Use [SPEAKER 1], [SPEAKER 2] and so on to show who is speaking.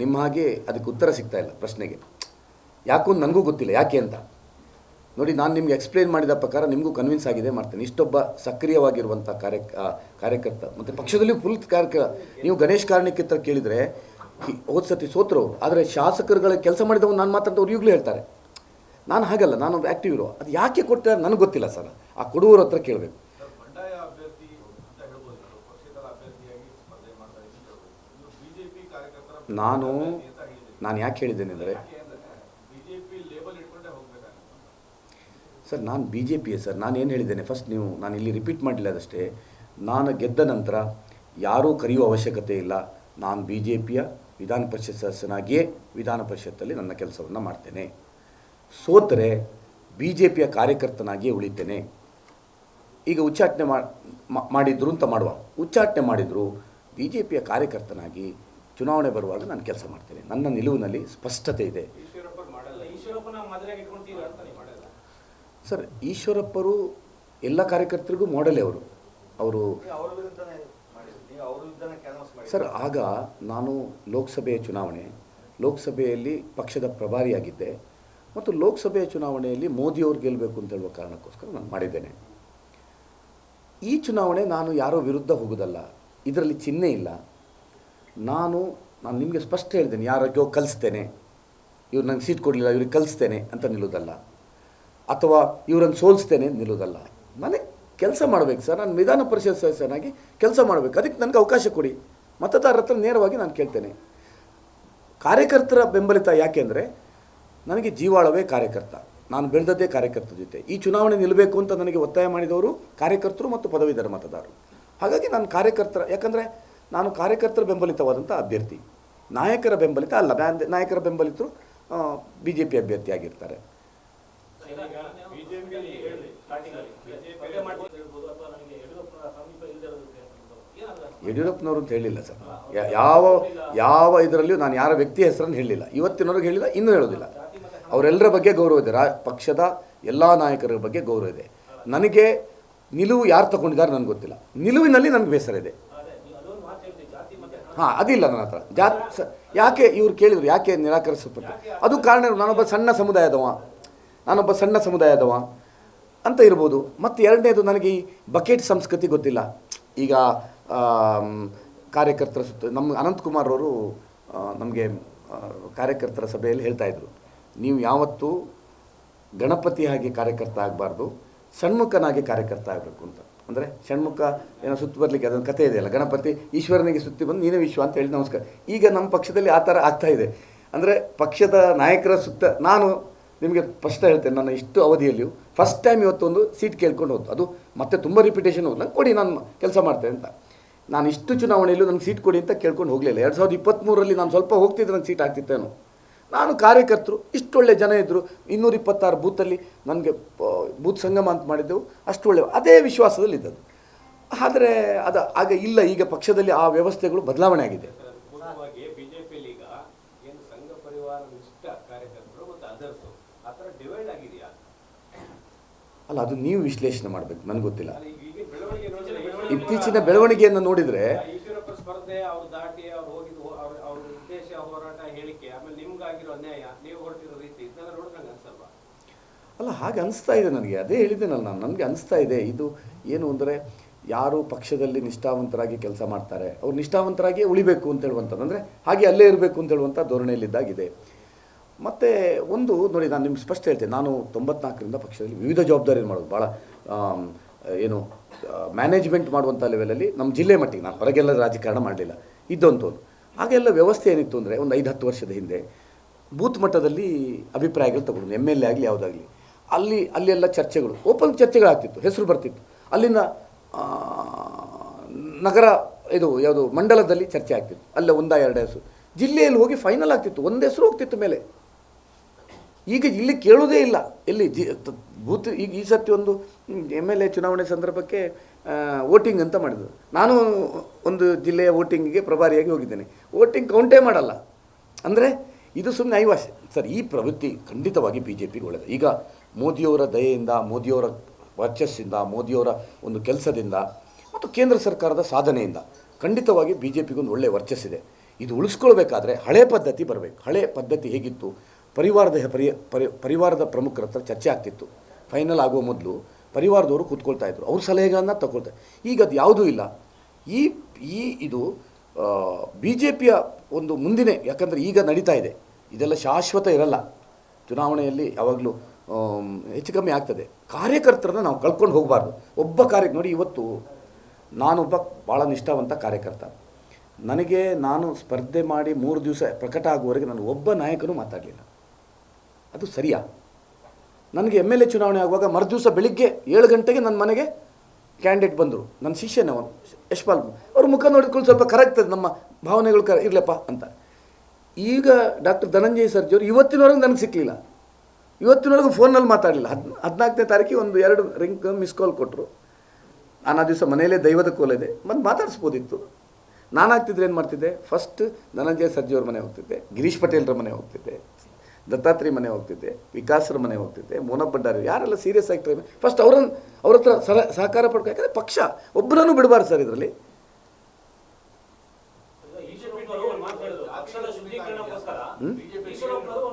[SPEAKER 1] ನಿಮ್ಮ ಹಾಗೆ ಅದಕ್ಕೆ ಉತ್ತರ ಸಿಗ್ತಾ ಇಲ್ಲ ಪ್ರಶ್ನೆಗೆ. ಯಾಕೋ ನನಗೂ ಗೊತ್ತಿಲ್ಲ, ಯಾಕೆ ಅಂತ. ನೋಡಿ, ನಾನು ನಿಮ್ಗೆ ಎಕ್ಸ್ಪ್ಲೇನ್ ಮಾಡಿದ ಪ್ರಕಾರ ನಿಮಗೂ ಕನ್ವಿನ್ಸ್ ಆಗಿದೆ, ಮಾಡ್ತೇನೆ. ಇಷ್ಟೊಬ್ಬ ಸಕ್ರಿಯವಾಗಿರುವಂಥ ಕಾರ್ಯ ಕಾರ್ಯಕರ್ತ. ಮತ್ತು ಪಕ್ಷದಲ್ಲಿ ಫುಲ್ ಕಾರ್ಯ ನೀವು ಗಣೇಶ್ ಕಾರ್ಣಿಕ್ ಕೇಳಿದರೆ ಹೋದ ಸತಿ ಸೋತರು, ಆದರೆ ಶಾಸಕರುಗಳ ಕೆಲಸ ಮಾಡಿದವನು ನಾನು ಮಾತಾಡ್ದವ್ರು ಈಗಲೂ ಹೇಳ್ತಾರೆ. ನಾನು ಹಾಗಲ್ಲ ನಾನು ಆ್ಯಕ್ಟಿವ್ ಇರೋ ಅದು ಯಾಕೆ ಕೊಡ್ತಾರೆ ನನಗೆ ಗೊತ್ತಿಲ್ಲ ಸರ್. ಆ ಕೊಡುವವ್ರ ಹತ್ರ ಕೇಳಬೇಕು
[SPEAKER 2] ಸರ್, ಬಂಡಾಯ ಅಭ್ಯರ್ಥಿ ಅಂತ ಹೇಳ್ಬೋದು ನಾವು. ಪಕ್ಷೇತರ ಅಭ್ಯರ್ಥಿಯಾಗಿ ಸ್ಪರ್ಧೆ ಮಾಡ್ತಾ ಇದ್ದೀನಿ ಅಂತ ಹೇಳ್ಬೋದು. ಇನ್ನು ಬಿಜೆಪಿ ಕಾರ್ಯಕರ್ತರ
[SPEAKER 1] ನಾನು. ನಾನು ಯಾಕೆ ಹೇಳಿದ್ದೇನೆ ಅಂದರೆ ಸರ್, ನಾನು ಬಿ ಜೆ ಪಿಯೇ ಸರ್. ನಾನು ಏನು ಹೇಳಿದ್ದೇನೆ? ಫಸ್ಟ್ ನೀವು, ನಾನು ಇಲ್ಲಿ ರಿಪೀಟ್ ಮಾಡಿಲ್ಲ ಅದಷ್ಟೇ. ನಾನು ಗೆದ್ದ ನಂತರ ಯಾರೂ ಕರೆಯುವ ಅವಶ್ಯಕತೆ ಇಲ್ಲ. ನಾನು ಬಿ ಜೆ ಪಿಯ ವಿಧಾನ ಪರಿಷತ್ ಸದಸ್ಯನಾಗಿಯೇ ವಿಧಾನ ಪರಿಷತ್ತಲ್ಲಿ ನನ್ನ ಕೆಲಸವನ್ನು ಮಾಡ್ತೇನೆ. ಸೋತರೆ ಬಿ ಜೆ ಪಿಯ ಕಾರ್ಯಕರ್ತನಾಗಿಯೇ ಉಳಿತೇನೆ. ಈಗ ಉಚ್ಚಾಟನೆ ಮಾಡಿದ್ರು ಅಂತ ಮಾಡುವ. ಉಚ್ಚಾಟನೆ ಮಾಡಿದರೂ ಬಿ ಜೆ ಪಿಯ ಕಾರ್ಯಕರ್ತನಾಗಿ ಚುನಾವಣೆ ಬರುವಾಗ ನಾನು ಕೆಲಸ ಮಾಡ್ತೇನೆ. ನನ್ನ ನಿಲುವಿನಲ್ಲಿ ಸ್ಪಷ್ಟತೆ ಇದೆ. ಸರ್ ಈಶ್ವರಪ್ಪರು ಎಲ್ಲ ಕಾರ್ಯಕರ್ತರಿಗೂ ಮಾಡೆಲೇ ಅವರು. ಅವರು ಸರ್ ಆಗ ನಾನು ಲೋಕಸಭೆಯ ಚುನಾವಣೆ ಲೋಕಸಭೆಯಲ್ಲಿ ಪಕ್ಷದ ಪ್ರಭಾರಿಯಾಗಿದ್ದೆ ಮತ್ತು ಲೋಕಸಭೆಯ ಚುನಾವಣೆಯಲ್ಲಿ ಮೋದಿಯವರು ಗೆಲ್ಲಬೇಕು ಅಂತ ಹೇಳುವ ಕಾರಣಕ್ಕೋಸ್ಕರ ನಾನು ಮಾಡಿದ್ದೇನೆ. ಈ ಚುನಾವಣೆ ನಾನು ಯಾರೋ ವಿರುದ್ಧ ಹೋಗೋದಲ್ಲ ಇದರಲ್ಲಿ ಚಿಹ್ನೆ ಇಲ್ಲ. ನಾನು ನಾನು ನಿಮಗೆ ಸ್ಪಷ್ಟ ಹೇಳ್ತೇನೆ ಯಾರಿಗೋ ಕಲಿಸ್ತೇನೆ, ಇವ್ರು ನಂಗೆ ಸೀಟ್ ಕೊಡಲಿಲ್ಲ, ಇವ್ರಿಗೆ ಕಲಿಸ್ತೇನೆ ಅಂತ ನಿಲ್ಲೋದಲ್ಲ ಅಥವಾ ಇವರನ್ನು ಸೋಲಿಸ್ತೇನೆ ನಿಲ್ಲೋದಲ್ಲ ನನಗೆ ಕೆಲಸ ಮಾಡಬೇಕು ಸರ್, ನಾನು ವಿಧಾನ ಪರಿಷತ್ ಸದಸ್ಯನಾಗಿ ಕೆಲಸ ಮಾಡಬೇಕು. ಅದಕ್ಕೆ ನನಗೆ ಅವಕಾಶ ಕೊಡಿ. ಮತದಾರರ ಹತ್ರ ನೇರವಾಗಿ ನಾನು ಕೇಳ್ತೇನೆ. ಕಾರ್ಯಕರ್ತರ ಬೆಂಬಲಿತ ಯಾಕೆಂದರೆ ನನಗೆ ಜೀವಾಳವೇ ಕಾರ್ಯಕರ್ತ. ನಾನು ಬೆಳೆದದ್ದೇ ಕಾರ್ಯಕರ್ತರ ಜೊತೆ. ಈ ಚುನಾವಣೆ ನಿಲ್ಲಬೇಕು ಅಂತ ನನಗೆ ಒತ್ತಾಯ ಮಾಡಿದವರು ಕಾರ್ಯಕರ್ತರು ಮತ್ತು ಪದವೀಧರ ಮತದಾರರು. ಹಾಗಾಗಿ ನಾನು ಕಾರ್ಯಕರ್ತರ, ಯಾಕಂದರೆ ನಾನು ಕಾರ್ಯಕರ್ತರ ಬೆಂಬಲಿತವಾದಂಥ ಅಭ್ಯರ್ಥಿ. ನಾಯಕರ ಬೆಂಬಲಿತ ಅಲ್ಲ ನಾಯಕರ ಬೆಂಬಲಿತರು ಬಿ ಜೆ ಪಿ ಅಭ್ಯರ್ಥಿ ಆಗಿರ್ತಾರೆ. ಯಡಿಯೂರಪ್ಪನವರು ಅಂತ ಹೇಳಿಲ್ಲ ಸರ್. ಯಾವ ಯಾವ ಇದರಲ್ಲಿಯೂ ನಾನು ಯಾರ ವ್ಯಕ್ತಿ ಹೆಸರನ್ನು ಹೇಳಿಲ್ಲ. ಇವತ್ತಿನವ್ರಿಗೆ ಹೇಳಿಲ್ಲ, ಇನ್ನೂ ಹೇಳೋದಿಲ್ಲ. ಅವರೆಲ್ಲರ ಬಗ್ಗೆ ಗೌರವ ಇದೆ. ರಾ, ಪಕ್ಷದ ಎಲ್ಲ ನಾಯಕರ ಬಗ್ಗೆ ಗೌರವ ಇದೆ. ನನಗೆ ನಿಲುವು ಯಾರು ತಗೊಂಡಿದ್ದಾರೆ ನನಗೆ ಗೊತ್ತಿಲ್ಲ. ನಿಲುವಿನಲ್ಲಿ ನನಗೆ ಬೇಸರ ಇದೆ
[SPEAKER 2] ಅದೇ ನೀವು ಅದೊಂದು ಮಾತು ಹೇಳ್ತೀವಿ ಜಾತಿ ಮತ್ತೆ
[SPEAKER 1] ಹಾಂ, ಅದಿಲ್ಲ ನನ್ನ ಹತ್ರ. ಜಾತ್ ಯಾಕೆ ಇವ್ರು ಕೇಳಿದ್ರು ಯಾಕೆ ನಿರಾಕರಿಸಲ್ಪಟ್ಟು? ಅದು ಕಾರಣ? ನಾನೊಬ್ಬ ಸಣ್ಣ ಸಮುದಾಯದವ. ನಾನೊಬ್ಬ ಸಣ್ಣ ಸಮುದಾಯದವ ಅಂತ ಇರ್ಬೋದು. ಮತ್ತು ಎರಡನೇದು ನನಗೆ ಈ ಬಕೆಟ್ ಸಂಸ್ಕೃತಿ ಗೊತ್ತಿಲ್ಲ. ಈಗ ಕಾರ್ಯಕರ್ತರ ಸುತ್ತ, ನಮ್ಮ ಅನಂತಕುಮಾರ್ ಅವರು ನಮಗೆ ಕಾರ್ಯಕರ್ತರ ಸಭೆಯಲ್ಲಿ ಹೇಳ್ತಾ ಇದ್ರು. ನೀವು ಯಾವತ್ತೂ ಗಣಪತಿ ಹಾಗೆ ಕಾರ್ಯಕರ್ತ ಆಗಬಾರ್ದು ಷಣ್ಮುಖನಾಗಿ ಕಾರ್ಯಕರ್ತ ಆಗಬೇಕು ಅಂತ. ಅಂದರೆ ಷಣ್ಮುಖ ಏನೋ ಸುತ್ತು ಬರಲಿಕ್ಕೆ ಅದೊಂದು ಕಥೆ ಇದೆಯಲ್ಲ ಗಣಪತಿ ಈಶ್ವರನಿಗೆ ಸುತ್ತಿ ಬಂದು ನೀನೇ ವಿಶ್ವ ಅಂತ ಹೇಳಿ ನಮಸ್ಕಾರ. ಈಗ ನಮ್ಮ ಪಕ್ಷದಲ್ಲಿ ಆ ಥರ ಆಗ್ತಾ ಇದೆ. ಅಂದರೆ ಪಕ್ಷದ ನಾಯಕರ ಸುತ್ತ ನಾನು ನಿಮಗೆ ಫಸ್ಟ್ ಹೇಳ್ತೇನೆ ನಾನು ಇಷ್ಟು ಅವಧಿಯಲ್ಲಿಯೂ ಫಸ್ಟ್ ಟೈಮ್ ಇವತ್ತೊಂದು ಸೀಟ್ ಕೇಳ್ಕೊಂಡು ಹೋದ್ದು. ಅದು ಮತ್ತೆ ತುಂಬ ರಿಪಿಟೇಷನ್ ಹೋಗಿ ಕೊಡಿ, ನಾನು ಕೆಲಸ ಮಾಡ್ತೇನೆ ಅಂತ. ನಾನು ಇಷ್ಟು ಚುನಾವಣೆಯಲ್ಲೂ ನನಗೆ ಸೀಟ್ ಕೊಡಿ ಅಂತ ಕೇಳ್ಕೊಂಡು ಹೋಗಲಿಲ್ಲ. ಎರಡು ಸಾವಿರದ ಇಪ್ಪತ್ತ್ಮೂರರಲ್ಲಿ ನಾನು ಸ್ವಲ್ಪ ಹೋಗ್ತಿದ್ದೆ ನನಗೆ ಸೀಟ್ ಆಗ್ತಿತ್ತೇನೋ. ನಾನು ಕಾರ್ಯಕರ್ತರು ಇಷ್ಟೊಳ್ಳೆ ಜನ ಇದ್ದರು ಇನ್ನೂರ ಇಪ್ಪತ್ತಾರು ಬೂತಲ್ಲಿ ನನಗೆ ಬೂತ್ ಸಂಗಮ ಅಂತ ಮಾಡಿದ್ದೆವು. ಅಷ್ಟು ಒಳ್ಳೆ ಅದೇ ವಿಶ್ವಾಸದಲ್ಲಿ ಇದ್ದದ್ದು. ಆದರೆ ಅದು ಆಗ ಇಲ್ಲ ಈಗ ಪಕ್ಷದಲ್ಲಿ ಆ ವ್ಯವಸ್ಥೆಗಳು ಬದಲಾವಣೆ ಆಗಿದೆ. ಅಲ್ಲ ಅದು ನೀವು ವಿಶ್ಲೇಷಣೆ ಮಾಡಬೇಕು ನನಗೆ ಗೊತ್ತಿಲ್ಲ. ಇತ್ತೀಚಿನ ಬೆಳವಣಿಗೆಯನ್ನು ನೋಡಿದರೆ
[SPEAKER 2] ಈಶ್ವರಪ್ಪ ಸ್ಪರ್ಧೆ ಅವ್ರು ದಾಟಿ ಅವ್ರು ಹೋಗಿದ್ದು ಅವ್ರ ಅವ್ರ ಉದ್ದೇಶ ಹೋರಾಟ
[SPEAKER 1] ಅಲ್ಲ, ಹಾಗೆ ಅನಿಸ್ತಾ ಇದೆ ನನಗೆ, ಅದೇ ಹೇಳಿದ್ದೇನಲ್ಲ ನಾನು ನನಗೆ ಅನಿಸ್ತಾ ಇದೆ, ಇದು ಏನು ಅಂದರೆ ಯಾರು ಪಕ್ಷದಲ್ಲಿ ನಿಷ್ಠಾವಂತರಾಗಿ ಕೆಲಸ ಮಾಡ್ತಾರೆ, ಅವ್ರು ನಿಷ್ಠಾವಂತರಾಗಿ ಉಳಿಬೇಕು ಅಂತ ಹೇಳುವಂಥದ್ದು, ಅಂದರೆ ಹಾಗೆ ಅಲ್ಲೇ ಇರಬೇಕು ಅಂತ ಹೇಳುವಂಥ ಧೋರಣೆಯಲ್ಲಿದ್ದಾಗಿದೆ. ಮತ್ತು ಒಂದು, ನೋಡಿ, ನಾನು ನಿಮ್ಗೆ ಸ್ಪಷ್ಟ ಹೇಳ್ತೇನೆ, ನಾನು ತೊಂಬತ್ನಾಲ್ಕರಿಂದ ಪಕ್ಷದಲ್ಲಿ ವಿವಿಧ ಜವಾಬ್ದಾರಿ ಮಾಡೋದು, ಭಾಳ ಏನು ಮ್ಯಾನೇಜ್ಮೆಂಟ್ ಮಾಡುವಂಥ ಲೆವೆಲಲ್ಲಿ ನಮ್ಮ ಜಿಲ್ಲೆ ಮಟ್ಟಿಗೆ, ನಾನು ಹೊರಗೆಲ್ಲ ರಾಜಕಾರಣ ಮಾಡಲಿಲ್ಲ ಇದ್ದಂತ ಒಂದು ಆಗೆಲ್ಲ ವ್ಯವಸ್ಥೆ ಏನಿತ್ತು ಅಂದರೆ ಒಂದು ಐದು ಹತ್ತು ವರ್ಷದ ಹಿಂದೆ ಬೂತ್ ಮಟ್ಟದಲ್ಲಿ ಅಭಿಪ್ರಾಯಗಳು ತಗೊಂಡು ಎಂ ಎಲ್ ಎ ಆಗಲಿ, ಯಾವುದಾಗಲಿ. ಅಲ್ಲಿ, ಅಲ್ಲೆಲ್ಲ ಚರ್ಚೆಗಳು ಓಪನ್ ಚರ್ಚೆಗಳಾಗ್ತಿತ್ತು, ಹೆಸರು ಬರ್ತಿತ್ತು. ಅಲ್ಲಿನ ನಗರ, ಇದು, ಯಾವುದು, ಮಂಡಲದಲ್ಲಿ ಚರ್ಚೆ ಆಗ್ತಿತ್ತು. ಅಲ್ಲೇ ಒಂದ, ಎರಡು ಹೆಸರು. ಜಿಲ್ಲೆಯಲ್ಲಿ ಹೋಗಿ ಫೈನಲ್ ಆಗ್ತಿತ್ತು. ಒಂದು ಹೆಸರು ಹೋಗ್ತಿತ್ತು ಮೇಲೆ. ಈಗ ಇಲ್ಲಿ ಕೇಳುವುದೇ ಇಲ್ಲ. ಇಲ್ಲಿ ಜಿ ಬೂತ್, ಈಗ ಈ ಸರ್ತಿ ಒಂದು ಎಂ ಎಲ್ ಎ ಚುನಾವಣೆ ಸಂದರ್ಭಕ್ಕೆ ವೋಟಿಂಗ್ ಅಂತ ಮಾಡಿದ್ರು. ನಾನು ಒಂದು ಜಿಲ್ಲೆಯ ವೋಟಿಂಗಿಗೆ ಪ್ರಭಾರಿಯಾಗಿ ಹೋಗಿದ್ದೇನೆ. ವೋಟಿಂಗ್ ಕೌಂಟೇ ಮಾಡಲ್ಲ. ಅಂದರೆ ಇದು ಸುಮ್ಮನೆ ಐವಾಸೆ ಸರ್, ಈ ಪ್ರವೃತ್ತಿ ಖಂಡಿತವಾಗಿ ಬಿ ಜೆ ಪಿಗೆ ಒಳ್ಳೆಯದು ಈಗ ಮೋದಿಯವರ ದಯೆಯಿಂದ, ಮೋದಿಯವರ ವರ್ಚಸ್ಸಿಂದ, ಮೋದಿಯವರ ಒಂದು ಕೆಲಸದಿಂದ ಮತ್ತು ಕೇಂದ್ರ ಸರ್ಕಾರದ ಸಾಧನೆಯಿಂದ ಖಂಡಿತವಾಗಿ ಬಿ ಜೆ ಪಿಗೊಂದು ಒಳ್ಳೆಯ ವರ್ಚಸ್ಸಿದೆ. ಇದು ಉಳಿಸ್ಕೊಳ್ಬೇಕಾದ್ರೆ ಹಳೆ ಪದ್ಧತಿ ಬರಬೇಕು. ಹಳೆ ಪದ್ಧತಿ ಹೇಗಿತ್ತು? ಪರಿವಾರದ ಪರಿ ಪರಿ, ಪರಿವಾರದ ಪ್ರಮುಖರ ಹತ್ರ ಚರ್ಚೆ ಆಗ್ತಿತ್ತು. ಫೈನಲ್ ಆಗುವ ಮೊದಲು ಪರಿವಾರದವರು ಕೂತ್ಕೊಳ್ತಾ ಇದ್ರು. ಅವ್ರ ಸಲಹೆಗಳನ್ನು ತಗೊಳ್ತಾ ಈಗ ಅದು ಯಾವುದೂ ಇಲ್ಲ. ಈ ಈ ಇದು ಬಿ ಜೆ ಪಿಯ ಒಂದು ಮುಂದಿನ, ಯಾಕಂದರೆ ಈಗ ನಡೀತಾ ಇದೆ. ಇದೆಲ್ಲ ಶಾಶ್ವತ ಇರಲ್ಲ. ಚುನಾವಣೆಯಲ್ಲಿ ಯಾವಾಗಲೂ ಹೆಚ್ಚು ಕಮ್ಮಿ ಆಗ್ತದೆ. ಕಾರ್ಯಕರ್ತರನ್ನ ನಾವು ಕಳ್ಕೊಂಡು ಹೋಗಬಾರ್ದು. ಒಬ್ಬ ಕಾರ್ಯ ನೋಡಿ ಇವತ್ತು ನಾನೊಬ್ಬ ಭಾಳ ನಿಷ್ಠಾವಂತ ಕಾರ್ಯಕರ್ತ. ನನಗೆ ನಾನು ಸ್ಪರ್ಧೆ ಮಾಡಿ ಮೂರು ದಿವಸ ಪ್ರಕಟ ಆಗುವವರೆಗೆ ನಾನು ಒಬ್ಬ ನಾಯಕನೂ ಮಾತಾಡಲಿಲ್ಲ. ಅದು ಸರಿಯಾ? ನನಗೆ ಎಂ ಎಲ್ ಎ ಚುನಾವಣೆ ಆಗುವಾಗ ಮರುದಿವಸ ಬೆಳಿಗ್ಗೆ ಏಳು ಗಂಟೆಗೆ ನನ್ನ ಮನೆಗೆ ಕ್ಯಾಂಡಿಡೇಟ್ ಬಂದರು. ನನ್ನ ಶಿಷ್ಯನೇ ಅವನು, ಯಶ್ಪಾಲ್. ಅವ್ರ ಮುಖ ನೋಡಿಕೊಂಡು ಸ್ವಲ್ಪ ಕರೆಕ್ಟ್ ನಮ್ಮ ಭಾವನೆಗಳು ಕ ಇರಲಪ್ಪ ಅಂತ. ಈಗ ಡಾಕ್ಟರ್ ಧನಂಜಯ ಸರ್ಜಿಯವರು ಇವತ್ತಿನವರೆಗೂ ನನಗೆ ಸಿಕ್ಕಲಿಲ್ಲ ಇವತ್ತಿನವರೆಗೂ ಫೋನಲ್ಲಿ ಮಾತಾಡಲಿಲ್ಲ. ಹದ್ ಹದಿನಾಲ್ಕನೇ ತಾರೀಕಿಗೆ ಒಂದು ಎರಡು ರಿಂಗ್ ಮಿಸ್ ಕಾಲ್ ಕೊಟ್ಟರು ನಾನು ಆ ದಿವಸ ಮನೆಯಲ್ಲೇ ದೈವದ ಕೋಲ ಇದೆ. ಮತ್ತು ಮಾತಾಡಿಸ್ಬೋದಿತ್ತು. ನಾನಾಗ್ತಿದ್ರೆ ಏನು ಮಾಡ್ತಿದ್ದೆ? ಫಸ್ಟ್ ಧನಂಜಯ ಸರ್ಜಿಯವ್ರ ಮನೆ ಹೋಗ್ತಿದ್ದೆ. ಗಿರೀಶ್ ಪಟೇಲ್ರ ಮನೆ ಹೋಗ್ತಿದ್ದೆ. ದತ್ತಾತ್ರೇಯ ಮನೆ ಹೋಗ್ತಿದ್ದೆ ವಿಕಾಸರ ಮನೆ ಹೋಗ್ತಿದ್ದೆ ಮೋನಪ್ಪ ಭಂಡಾರಿ ಯಾರೆಲ್ಲ ಸೀರಿಯಸ್ ಆಗ್ತಾರೆ ಫಸ್ಟ್ ಅವ್ರನ್ನ ಅವ್ರ ಹತ್ರ ಸರ ಸಹಕಾರ ಪಡ್ಕೊ ಯಾಕಂದರೆ ಪಕ್ಷ ಒಬ್ಬರನ್ನು ಬಿಡಬಾರ್ದು ಸರ್ ಇದರಲ್ಲಿ.
[SPEAKER 3] ಈಶ್ವರಪ್ಪನವರು